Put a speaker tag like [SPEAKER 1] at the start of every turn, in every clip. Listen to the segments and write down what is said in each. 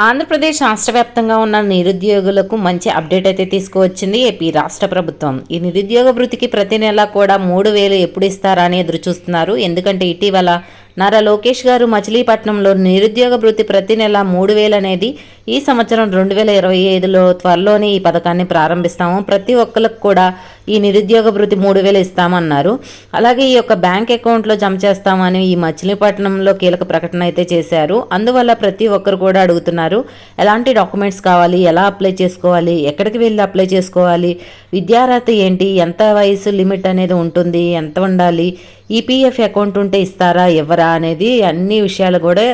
[SPEAKER 1] ఆంధ్రప్రదేశ్ రాష్ట్ర వ్యాప్తంగా ఉన్న నిరుద్యోగులకు మంచి అప్డేట్ అయితే తీసుకువచ్చింది ఏపీ రాష్ట్ర ప్రభుత్వం. ఈ నిరుద్యోగ భృతికి ప్రతి నెల కూడా మూడు వేలు ఎప్పుడు ఇస్తారా అని ఎదురు చూస్తున్నారు ఎందుకంటే ఇటీవల నారా లోకేష్ గారు మచిలీపట్నంలో నిరుద్యోగ భృతి ప్రతి నెల మూడు వేలు అనేది ఈ సంవత్సరం రెండు వేల ఇరవై ఐదులో త్వరలోనే ఈ పథకాన్ని ప్రారంభిస్తాము. ప్రతి ఒక్కరికి కూడా ఈ నిరుద్యోగ భృతి మూడు వేలు ఇస్తామన్నారు. అలాగే ఈ యొక్క బ్యాంక్ అకౌంట్లో జమ చేస్తామని ఈ మచిలీపట్నంలో కీలక ప్రకటన అయితే చేశారు. అందువల్ల ప్రతి ఒక్కరు కూడా అడుగుతున్నారు ఎలాంటి డాక్యుమెంట్స్ కావాలి ఎలా అప్లై చేసుకోవాలి ఎక్కడికి వెళ్ళి అప్లై చేసుకోవాలి విద్యార్హత ఏంటి ఎంత వయసు లిమిట్ అనేది ఉంటుంది ఎంత ఉండాలి ఈపీఎఫ్ అకౌంట్ ఉంటే ఇస్తారా ఇవ్వరా అనేది అన్ని విషయాలు కూడా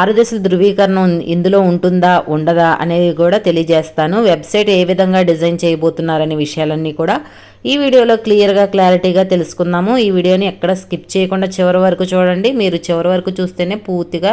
[SPEAKER 1] ఆరు దశల ధృవీకరణ ఇందులో ఉంటుందా ఉండదా అనేది కూడా తెలియజేస్తాను. వెబ్సైట్ ఏ విధంగా డిజైన్ చేయబోతున్నారనే విషయాలన్నీ కూడా ఈ వీడియోలో క్లియర్గా క్లారిటీగా తెలుసుకుందాము. ఈ వీడియోని ఎక్కడ స్కిప్ చేయకుండా చివరి వరకు చూడండి. మీరు చివరి వరకు చూస్తేనే పూర్తిగా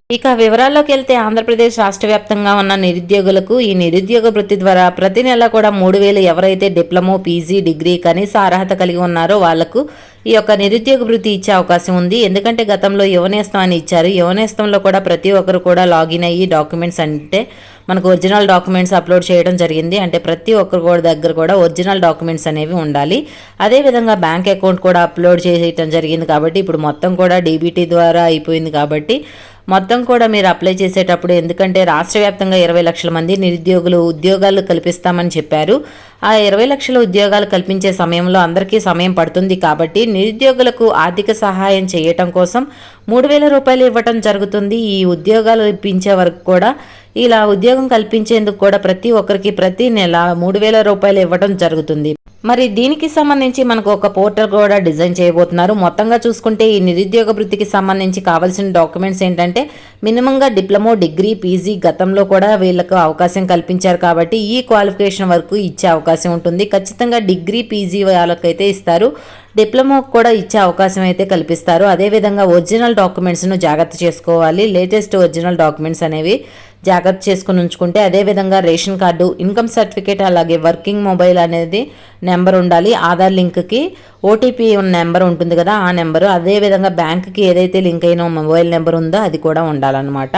[SPEAKER 1] ఇక వివరాల్లోకి వెళ్తే ఆంధ్రప్రదేశ్ రాష్ట్ర వ్యాప్తంగా ఉన్న నిరుద్యోగులకు ఈ నిరుద్యోగ వృత్తి ద్వారా ప్రతి నెల కూడా మూడు వేలు ఎవరైతే డిప్లొమో పీజీ డిగ్రీ కనీస అర్హత కలిగి ఉన్నారో వాళ్ళకు ఈ యొక్క నిరుద్యోగ వృత్తి ఇచ్చే అవకాశం ఉంది. ఎందుకంటే గతంలో యువనేస్తం అని ఇచ్చారు. యువనేస్తంలో కూడా ప్రతి ఒక్కరు కూడా లాగిన్ అయ్యి డాక్యుమెంట్స్ అంటే మనకు ఒరిజినల్ డాక్యుమెంట్స్ అప్లోడ్ చేయడం జరిగింది. అంటే ప్రతి ఒక్కరు కూడా దగ్గర కూడా ఒరిజినల్ డాక్యుమెంట్స్ అనేవి ఉండాలి. అదేవిధంగా బ్యాంక్ అకౌంట్ కూడా అప్లోడ్ చేయడం జరిగింది కాబట్టి ఇప్పుడు మొత్తం కూడా డీబీటీ ద్వారా అయిపోయింది కాబట్టి మొత్తం కూడా మీరు అప్లై చేసేటప్పుడు ఎందుకంటే రాష్ట్ర వ్యాప్తంగా ఇరవై లక్షల మంది నిరుద్యోగులు ఉద్యోగాలు కల్పిస్తామని చెప్పారు. ఆ ఇరవై లక్షల ఉద్యోగాలు కల్పించే సమయంలో అందరికీ సమయం పడుతుంది కాబట్టి నిరుద్యోగులకు ఆర్థిక సహాయం చేయటం కోసం మూడు వేల రూపాయలు ఇవ్వటం జరుగుతుంది. ఈ ఉద్యోగాలు ఇప్పించే వరకు కూడా ఇలా ఉద్యోగం కల్పించేందుకు కూడా ప్రతి ఒక్కరికి ప్రతి నెల మూడు వేల రూపాయలు ఇవ్వడం జరుగుతుంది. మరి దీనికి సంబంధించి మనకు ఒక పోర్టల్ కూడా డిజైన్ చేయబోతున్నారు. మొత్తంగా చూసుకుంటే ఈ నిరుద్యోగ వృత్తికి సంబంధించి కావాల్సిన డాక్యుమెంట్స్ ఏంటంటే మినిమంగా డిప్లొమో డిగ్రీ పీజీ గతంలో కూడా వీళ్ళకు అవకాశం కల్పించారు కాబట్టి ఈ క్వాలిఫికేషన్ వరకు ఇచ్చే అవకాశం ఉంటుంది. ఖచ్చితంగా డిగ్రీ పీజీ వాళ్ళకైతే ఇస్తారు. డిప్లొమా కూడా ఇచ్చే అవకాశం అయితే కల్పిస్తారు. అదేవిధంగా ఒరిజినల్ డాక్యుమెంట్స్ను జాగ్రత్త చేసుకోవాలి. లేటెస్ట్ ఒరిజినల్ డాక్యుమెంట్స్ అనేవి జాగ్రత్త చేసుకుని ఉంచుకుంటే అదేవిధంగా రేషన్ కార్డు ఇన్కమ్ సర్టిఫికేట్ అలాగే వర్కింగ్ మొబైల్ అనేది నెంబర్ ఉండాలి. ఆధార్ లింక్కి ఓటీపీ ఉన్న నెంబర్ ఉంటుంది కదా ఆ నెంబరు. అదేవిధంగా బ్యాంక్కి ఏదైతే లింక్ అయిన మొబైల్ నెంబర్ ఉందో అది కూడా ఉండాలన్నమాట.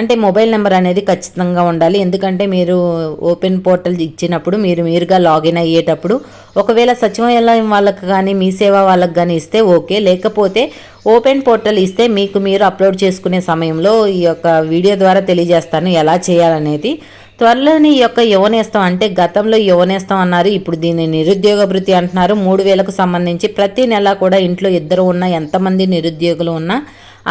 [SPEAKER 1] అంటే మొబైల్ నెంబర్ అనేది ఖచ్చితంగా ఉండాలి. ఎందుకంటే మీరు ఓపెన్ పోర్టల్ ఇచ్చినప్పుడు మీరు మీరుగా లాగిన్ అయ్యేటప్పుడు ఒకవేళ సచివాలయం వాళ్ళకి కానీ మీ సేవ వాళ్ళకి కానీ ఇస్తే ఓకే. లేకపోతే ఓపెన్ పోర్టల్ ఇస్తే మీకు మీరు అప్లోడ్ చేసుకునే సమయంలో ఈ యొక్క వీడియో ద్వారా తెలియజేస్తాను ఎలా చేయాలనేది. త్వరలోని ఈ యొక్క యువనేస్తం అంటే గతంలో యువనేస్తం అన్నారు ఇప్పుడు దీన్ని నిరుద్యోగ భృతి అంటున్నారు. మూడు వేలకు సంబంధించి ప్రతి నెల కూడా ఇంట్లో ఇద్దరు ఉన్న ఎంతమంది నిరుద్యోగులు ఉన్నా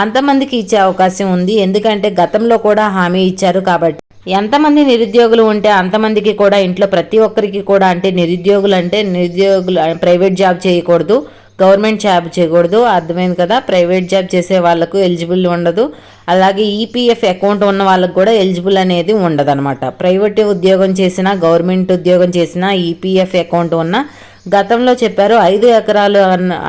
[SPEAKER 1] అంతమందికి ఇచ్చే అవకాశం ఉంది. ఎందుకంటే గతంలో కూడా హామీ ఇచ్చారు కాబట్టి. ఎంతమంది నిరుద్యోగులు ఉంటే అంతమందికి కూడా ఇంట్లో ప్రతి ఒక్కరికి కూడా అంటే నిరుద్యోగులు అంటే నిరుద్యోగులు ప్రైవేట్ జాబ్ చేయకూడదు. గవర్నమెంట్ జాబ్ చేయకూడదు. అర్థమైంది కదా? ప్రైవేట్ జాబ్ చేసే వాళ్ళకు ఎలిజిబుల్ ఉండదు. అలాగే ఈపీఎఫ్ అకౌంట్ ఉన్న వాళ్ళకు కూడా ఎలిజిబుల్ అనేది ఉండదన్నమాట. ప్రైవేట్ ఉద్యోగం చేసినా గవర్నమెంట్ ఉద్యోగం చేసినా ఈపీఎఫ్ అకౌంట్ ఉన్న గతంలో చెప్పారు ఐదు ఎకరాలు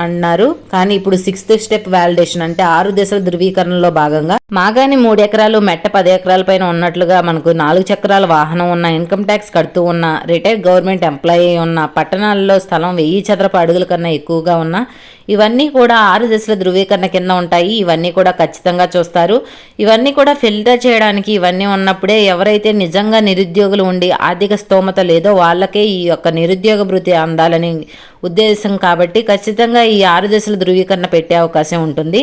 [SPEAKER 1] అన్నారు. కానీ ఇప్పుడు సిక్స్త్ స్టెప్ వ్యాలిడేషన్ అంటే ఆరు దశల ధృవీకరణలో భాగంగా మాగాని మూడు ఎకరాలు మెట్ట పది ఎకరాల పైన ఉన్నట్లుగా మనకు నాలుగు చక్రాల వాహనం ఉన్న ఇన్కమ్ ట్యాక్స్ కడుతూ ఉన్న రిటైర్డ్ గవర్నమెంట్ ఎంప్లాయీ ఉన్న పట్టణాల్లో స్థలం వెయ్యి చదరపు అడుగుల కన్నా ఎక్కువగా ఉన్న ఇవన్నీ కూడా ఆరు దశల ధృవీకరణ కింద ఉంటాయి. ఇవన్నీ కూడా ఖచ్చితంగా చూస్తారు. ఇవన్నీ కూడా ఫిల్టర్ చేయడానికి ఇవన్నీ ఉన్నప్పుడే ఎవరైతే నిజంగా నిరుద్యోగులు ఉండి ఆర్థిక స్తోమత లేదో వాళ్ళకే ఈ యొక్క నిరుద్యోగ భృతి అందాలని ఉద్దేశం కాబట్టి ఖచ్చితంగా ఈ ఆరు దశల ధృవీకరణ పెట్టే అవకాశం ఉంటుంది.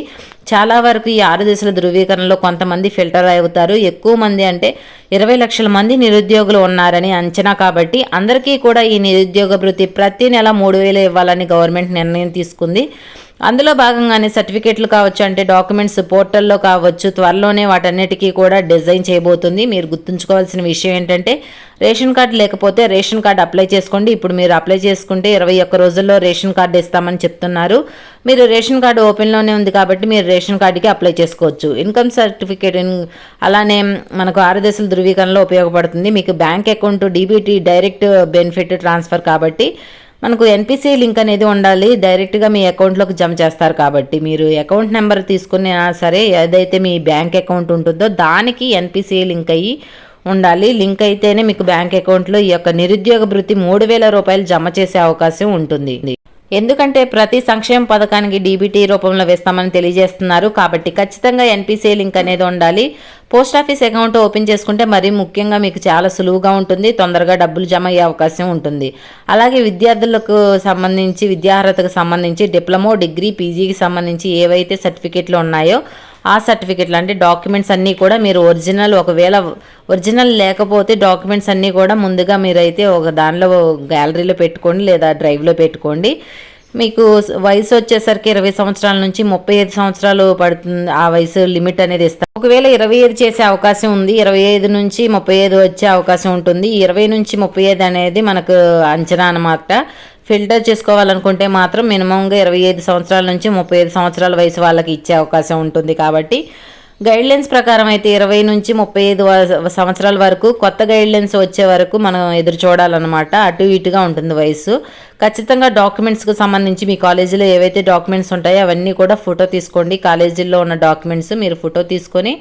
[SPEAKER 1] చాలా వరకు ఈ ఆరు దశల ధృవీకరణలో కొంతమంది ఫిల్టర్ అవుతారు. ఎక్కువ మంది అంటే ఇరవై లక్షల మంది నిరుద్యోగులు ఉన్నారని అంచనా కాబట్టి అందరికీ కూడా ఈ నిరుద్యోగ భృతి ప్రతి నెల మూడు వేలు ఇవ్వాలని గవర్నమెంట్ నిర్ణయం తీసుకుంది. అందులో భాగంగానే సర్టిఫికేట్లు కావచ్చు అంటే డాక్యుమెంట్స్ పోర్టల్లో కావచ్చు త్వరలోనే వాటన్నిటికీ కూడా డిజైన్ చేయబోతుంది. మీరు గుర్తుంచుకోవాల్సిన విషయం ఏంటంటే రేషన్ కార్డు లేకపోతే రేషన్ కార్డు అప్లై చేసుకోండి. ఇప్పుడు మీరు అప్లై చేసుకుంటే ఇరవై ఒక్క రోజుల్లో రేషన్ కార్డు ఇస్తామని చెప్తున్నారు. మీరు రేషన్ కార్డు ఓపెన్లోనే ఉంది కాబట్టి మీరు రేషన్ కార్డుకి అప్లై చేసుకోవచ్చు. ఇన్కమ్ సర్టిఫికేట్ అలానే మనకు ఆరు దశల ధృవీకరణలో ఉపయోగపడుతుంది. మీకు bank account DBT direct benefit transfer కాబట్టి మనకు ఎన్పిసి లింక్ అనేది ఉండాలి. డైరెక్ట్గా మీ అకౌంట్లోకి జమ చేస్తారు కాబట్టి. మీరు అకౌంట్ నెంబర్ తీసుకున్నా సరే ఏదైతే మీ బ్యాంక్ అకౌంట్ ఉంటుందో దానికి ఎన్పిసి లింక్ అయ్యి ఉండాలి. లింక్ అయితేనే మీకు బ్యాంక్ అకౌంట్లో ఈ యొక్క నిరుద్యోగ భృతి మూడు వేల రూపాయలు జమ చేసే అవకాశం ఉంటుంది. ఎందుకంటే ప్రతి సంక్షేమ పథకానికి డీబీటీ రూపంలో వేస్తామని తెలియజేస్తున్నారు. కాబట్టి ఖచ్చితంగా ఎన్పిసిఐ లింక్ అనేది ఉండాలి. పోస్ట్ ఆఫీస్ అకౌంట్ ఓపెన్ చేసుకుంటే మరీ ముఖ్యంగా మీకు చాలా సులువుగా ఉంటుంది. తొందరగా డబ్బులు జమ అయ్యే అవకాశం ఉంటుంది. అలాగే విద్యార్థులకు సంబంధించి విద్యార్హతకు సంబంధించి డిప్లొమో డిగ్రీ పీజీకి సంబంధించి ఏవైతే సర్టిఫికేట్లు ఉన్నాయో ఆ సర్టిఫికెట్లు అంటే డాక్యుమెంట్స్ అన్నీ కూడా మీరు ఒరిజినల్ ఒకవేళ ఒరిజినల్ లేకపోతే డాక్యుమెంట్స్ అన్నీ కూడా ముందుగా మీరైతే ఒక దానిలో గ్యాలరీలో పెట్టుకోండి లేదా డ్రైవ్లో పెట్టుకోండి. మీకు వయసు వచ్చేసరికి ఇరవై సంవత్సరాల నుంచి ముప్పై ఐదు సంవత్సరాలు పడుతుంది. ఆ వయసు లిమిట్ అనేది ఇస్తారు ఒకవేళ ఇరవై ఐదు చేసే అవకాశం ఉంది ఇరవై ఐదు నుంచి ముప్పై ఐదు వచ్చే అవకాశం ఉంటుంది. ఇరవై నుంచి ముప్పై ఐదు అనేది మనకు అంచనా అనమాట ఫిల్టర్ చేసుకోవాలనుకుంటే మాత్రం మినిమంగా ఇరవై ఐదు సంవత్సరాల నుంచి ముప్పై ఐదు సంవత్సరాల వయసు వాళ్ళకి ఇచ్చే అవకాశం ఉంటుంది కాబట్టి గైడ్లైన్స్ ప్రకారం అయితే ఇరవై నుంచి ముప్పై ఐదు సంవత్సరాల వరకు కొత్త గైడ్లైన్స్ వచ్చే వరకు మనం ఎదురు చూడాలన్నమాట. అటు ఇటుగా ఉంటుంది వయసు ఖచ్చితంగా డాక్యుమెంట్స్కి సంబంధించి మీ కాలేజీలో ఏవైతే డాక్యుమెంట్స్ ఉంటాయో అవన్నీ కూడా ఫోటో తీసుకోండి. కాలేజీల్లో ఉన్న డాక్యుమెంట్స్ మీరు ఫోటో తీసుకొని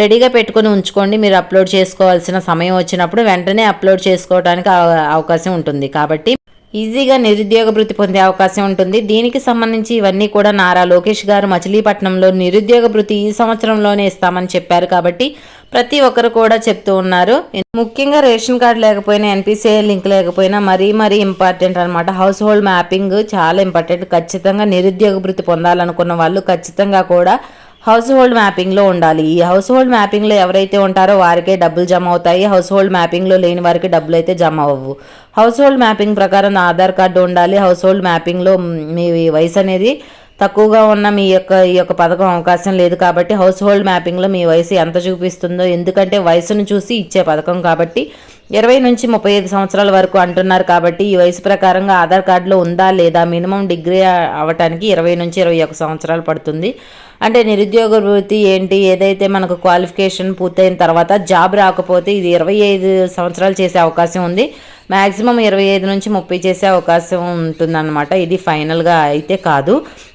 [SPEAKER 1] రెడీగా పెట్టుకొని ఉంచుకోండి. మీరు అప్లోడ్ చేసుకోవాల్సిన సమయం వచ్చినప్పుడు వెంటనే అప్లోడ్ చేసుకోవడానికి అవకాశం ఉంటుంది. కాబట్టి ఈజీగా నిరుద్యోగ భృతి పొందే అవకాశం ఉంటుంది. దీనికి సంబంధించి ఇవన్నీ కూడా నారా లోకేష్ గారు మచిలీపట్నంలో నిరుద్యోగ భృతి ఈ సంవత్సరంలోనే ఇస్తామని చెప్పారు కాబట్టి ప్రతి ఒక్కరు కూడా చెప్తూ ఉన్నారు. ముఖ్యంగా రేషన్ కార్డు లేకపోయినా ఎన్పిసిఐ లింక్ లేకపోయినా మరీ మరీ ఇంపార్టెంట్ అనమాట హౌస్ హోల్డ్ మ్యాపింగ్ చాలా ఇంపార్టెంట్. ఖచ్చితంగా నిరుద్యోగ భృతి పొందాలనుకున్న వాళ్ళు ఖచ్చితంగా కూడా హౌస్ హోల్డ్ మ్యాపింగ్లో ఉండాలి. ఈ హౌస్ హోల్డ్ మ్యాపింగ్లో ఎవరైతే ఉంటారో వారికే డబ్బులు జమ అవుతాయి. హౌస్ హోల్డ్ మ్యాపింగ్లో లేని వారికి డబ్బులు అయితే జమ అవ్వవు. హౌస్ హోల్డ్ మ్యాపింగ్ ప్రకారం ఆధార్ కార్డు ఉండాలి. హౌస్ హోల్డ్ మ్యాపింగ్లో మీ వయసు అనేది తక్కువగా ఉన్న మీ యొక్క ఈ యొక్క పథకం అవకాశం లేదు కాబట్టి హౌస్ హోల్డ్ మ్యాపింగ్లో మీ వయసు ఎంత చూపిస్తుందో ఎందుకంటే వయసును చూసి ఇచ్చే పథకం కాబట్టి ఇరవై నుంచి ముప్పై ఐదు సంవత్సరాల వరకు అంటున్నారు కాబట్టి ఈ వయసు ప్రకారంగా ఆధార్ కార్డులో ఉందా లేదా మినిమం డిగ్రీ అవ్వటానికి ఇరవై నుంచి ఇరవై ఒక సంవత్సరాలు పడుతుంది. అంటే నిరుద్యోగ వృత్తి ఏంటి? ఏదైతే మనకు క్వాలిఫికేషన్ పూర్తయిన తర్వాత జాబ్ రాకపోతే ఇది ఇరవై ఐదు సంవత్సరాలు చేసే అవకాశం ఉంది. మ్యాక్సిమం ఇరవై ఐదు నుంచి ముప్పై చేసే అవకాశం ఉంటుందన్నమాట. ఇది ఫైనల్గా అయితే కాదు.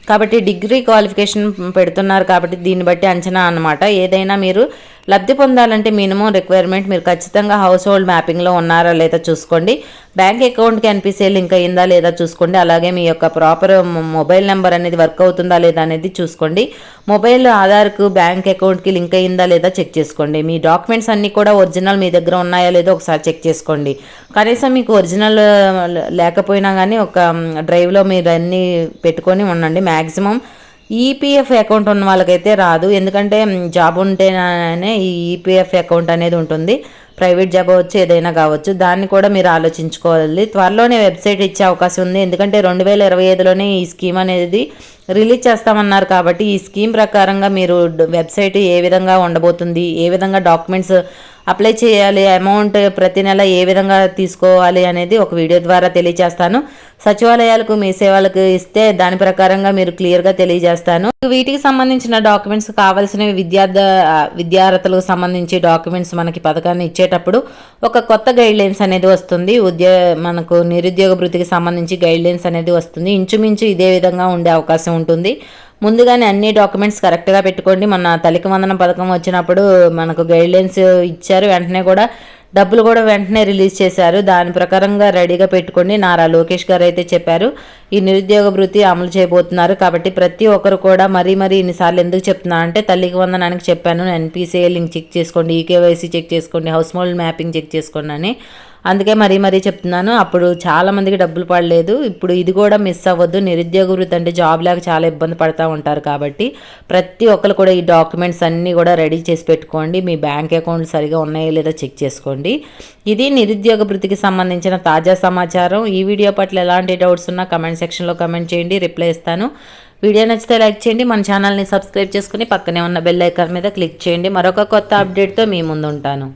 [SPEAKER 1] కాబట్టి డిగ్రీ క్వాలిఫికేషన్ పెడుతున్నారు కాబట్టి దీన్ని బట్టి అంచనా అనమాట ఏదైనా మీరు లబ్ధి పొందాలంటే మినిమం రిక్వైర్మెంట్ మీరు ఖచ్చితంగా హౌస్ హోల్డ్ మ్యాపింగ్లో ఉన్నారా లేదా చూసుకోండి. బ్యాంక్ అకౌంట్కి ఎన్పిసిఐ లింక్ అయిందా లేదా చూసుకోండి. అలాగే మీ యొక్క ప్రాపర్ మొబైల్ నెంబర్ అనేది వర్క్ అవుతుందా లేదా అనేది చూసుకోండి. మొబైల్ ఆధార్కు బ్యాంక్ అకౌంట్కి లింక్ అయిందా లేదా చెక్ చేసుకోండి. మీ డాక్యుమెంట్స్ అన్నీ కూడా ఒరిజినల్ మీ దగ్గర ఉన్నాయా లేదో ఒకసారి చెక్ చేసుకోండి. కనీసం మీకు ఒరిజినల్ లేకపోయినా కానీ ఒక డ్రైవ్లో మీరు అన్నీ పెట్టుకొని ఉండండి. మ్యాక్సిమం ఈపీఎఫ్ అకౌంట్ ఉన్న వాళ్ళకైతే రాదు. ఎందుకంటే జాబ్ ఉంటేనే ఈ ఈపీఎఫ్ అకౌంట్ అనేది ఉంటుంది. ప్రైవేట్ జాబ్ అవ్వచ్చు ఏదైనా కావచ్చు. దాన్ని కూడా మీరు ఆలోచించుకోవాలి. త్వరలోనే వెబ్సైట్ ఇచ్చే అవకాశం ఉంది. ఎందుకంటే రెండు వేల ఇరవై ఐదులోనే ఈ స్కీమ్ అనేది రిలీజ్ చేస్తామన్నారు కాబట్టి ఈ స్కీమ్ ప్రకారంగా మీరు వెబ్సైట్ ఏ విధంగా ఉండబోతుంది ఏ విధంగా డాక్యుమెంట్స్ అప్లై చేయాలి అమౌంట్ ప్రతి నెల ఏ విధంగా తీసుకోవాలి అనేది ఒక వీడియో ద్వారా తెలియజేస్తాను. సచివాలయాలకు మీ సేవలకు ఇస్తే దాని ప్రకారంగా మీరు క్లియర్గా తెలియజేస్తాను. వీటికి సంబంధించిన డాక్యుమెంట్స్ కావాల్సినవి విద్యార్థ విద్యార్థులకు సంబంధించి డాక్యుమెంట్స్ మనకి పథకాన్ని ఇచ్చేటప్పుడు ఒక కొత్త గైడ్ లైన్స్ అనేది వస్తుంది. ఉద్యోగ మనకు నిరుద్యోగ వృత్తికి సంబంధించి గైడ్ లైన్స్ అనేది వస్తుంది. ఇంచుమించు ఇదే విధంగా ఉండే అవకాశం ఉంటుంది. ముందుగానే అన్ని డాక్యుమెంట్స్ కరెక్ట్గా పెట్టుకోండి. మన తల్లికి వందనం పథకం వచ్చినప్పుడు మనకు గైడ్లైన్స్ ఇచ్చారు. వెంటనే కూడా డబ్బులు కూడా వెంటనే రిలీజ్ చేశారు. దాని ప్రకారంగా రెడీగా పెట్టుకోండి. నారా లోకేష్ గారు అయితే చెప్పారు. ఈ నిరుద్యోగ వృత్తి అమలు చేయబోతున్నారు. కాబట్టి ప్రతి ఒక్కరు కూడా మరీ మరీ ఇన్నిసార్లు ఎందుకు చెప్తున్నాను అంటే తల్లికి వందనానికి చెప్పాను. ఎన్పిసిఏ లింక్ చెక్ చేసుకోండి. ఈకేవైసీ చెక్ చేసుకోండి. హౌస్ మోల్డ్ మ్యాపింగ్ చెక్ చేసుకోండి అని. అందుకే మరీ మరీ చెప్తున్నాను అప్పుడు చాలామందికి డబ్బులు పడలేదు ఇప్పుడు ఇది కూడా మిస్ అవ్వద్దు నిరుద్యోగ వృత్తి అంటే జాబ్ లేక చాలా ఇబ్బంది పడుతూ ఉంటారు కాబట్టి ప్రతి ఒక్కరు కూడా ఈ డాక్యుమెంట్స్ అన్నీ కూడా రెడీ చేసి పెట్టుకోండి మీ బ్యాంక్ అకౌంట్ సరిగా ఉన్నాయో లేదో చెక్ చేసుకోండి. ఇది నిరుద్యోగ వృత్తికి సంబంధించిన తాజా సమాచారం. ఈ వీడియో పట్ల ఎలాంటి డౌట్స్ ఉన్నా కమెంట్ సెక్షన్లో కమెంట్ చేయండి రిప్లై ఇస్తాను. వీడియో నచ్చితే లైక్ చేయండి మన ఛానల్ని సబ్స్క్రైబ్ చేసుకుని పక్కనే ఉన్న బెల్ ఐకాన్ మీద క్లిక్ చేయండి. మరొక కొత్త అప్డేట్తో మీ ముందు ఉంటాను.